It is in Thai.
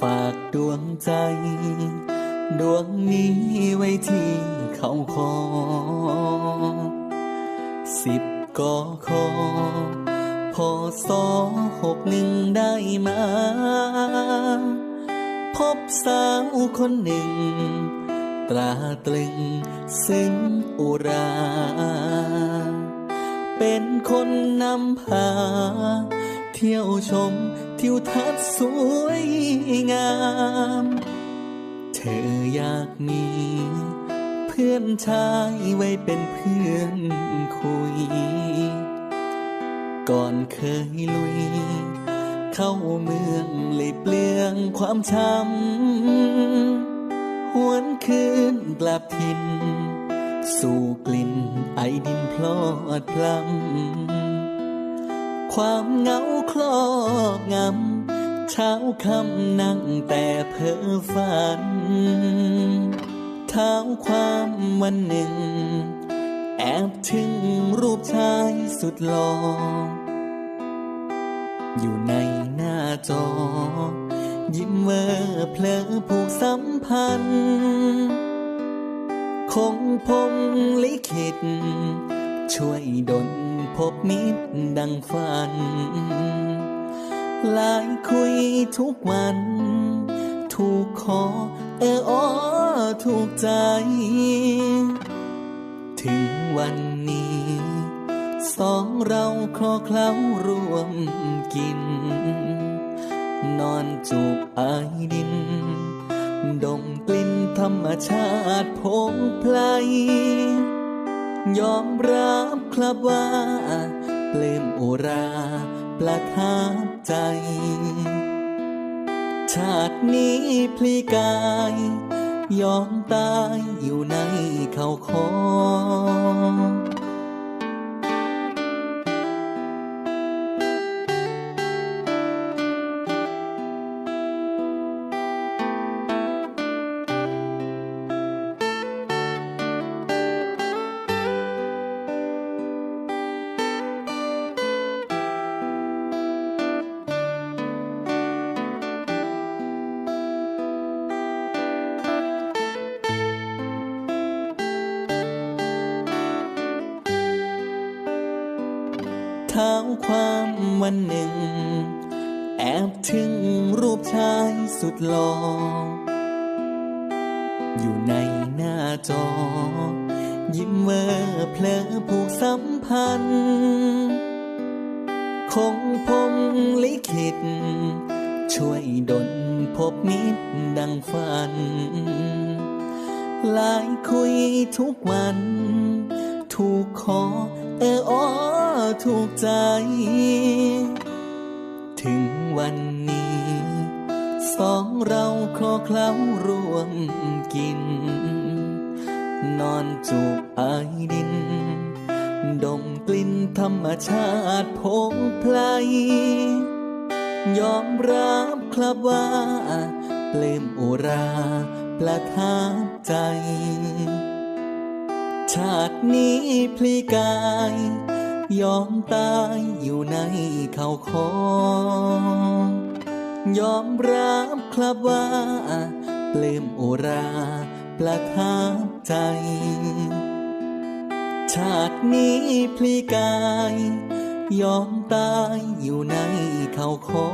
ฝากดวงใจ ดวงนี้ไว้ที่เขาคอ สิบกอคอพอสอหกหนึ่งได้มา พบสาวคนหนึ่ง ตราตรึงซึ้งอุรา เป็นคนนำพา เที่ยวชมทิวทัศน์สวย เธออยากมีเพื่อนชายไว้เป็นเพื่อนคุย ก่อนเคยลุย เข้าเมืองเลยเปลืองความช้ำหวนคืนกลับถิ่น สู่กลิ่นไอดินพลอดพลำความเหงาครอบงำ เช้าคำนั่งแต่เพ้อฝัน เท้าความวันหนึ่ง แอบถึงรูปชายสุดหล่ออยู่ในหน้าจอ ยิ้มเมื่อเพลอผูกสัมพันธ์คงพรมลิขิตช่วยดลพบมิตรดังฝัน หลายคุยทุกวัน ถูกคอเอออถูกใจ ถึงวันนี้ สองเราคลอเคล้าร่วมกิน นอนจูบไอดิน ดมกลิ่นธรรมชาติพงไพลยอมรับครับว่า เปลืมอุรา ประทับใจ ชาตินี้พลีกาย ยอมตายอยู่ในเขาคอง ท้าความวันหนึ่ง แอบถึงรูปชายสุดหล่ออยู่ในหน้าจอ ยิ้มเมื่อเพลอผูกสัมพันธ์คงพมลิขิต ช่วยดลพบมิตรดังฝันหลายคุยทุกวัน ถูกคอ เออออถูกใจ ถึงวันนี้ สองเราคลอเคล้ารวมกิน นอนจูบไอดิน ดมกลิ่นธรรมชาติพงไพลยอมรับครับว่า เปลืมอุราประทับใจ ชาตินี้พลีกาย ยอมตายอยู่ในเขาคอยอมรับครับว่าเปลืมอุราประทับใจ ชาตินี้พลีกาย ยอมตายอยู่ในเขาคอ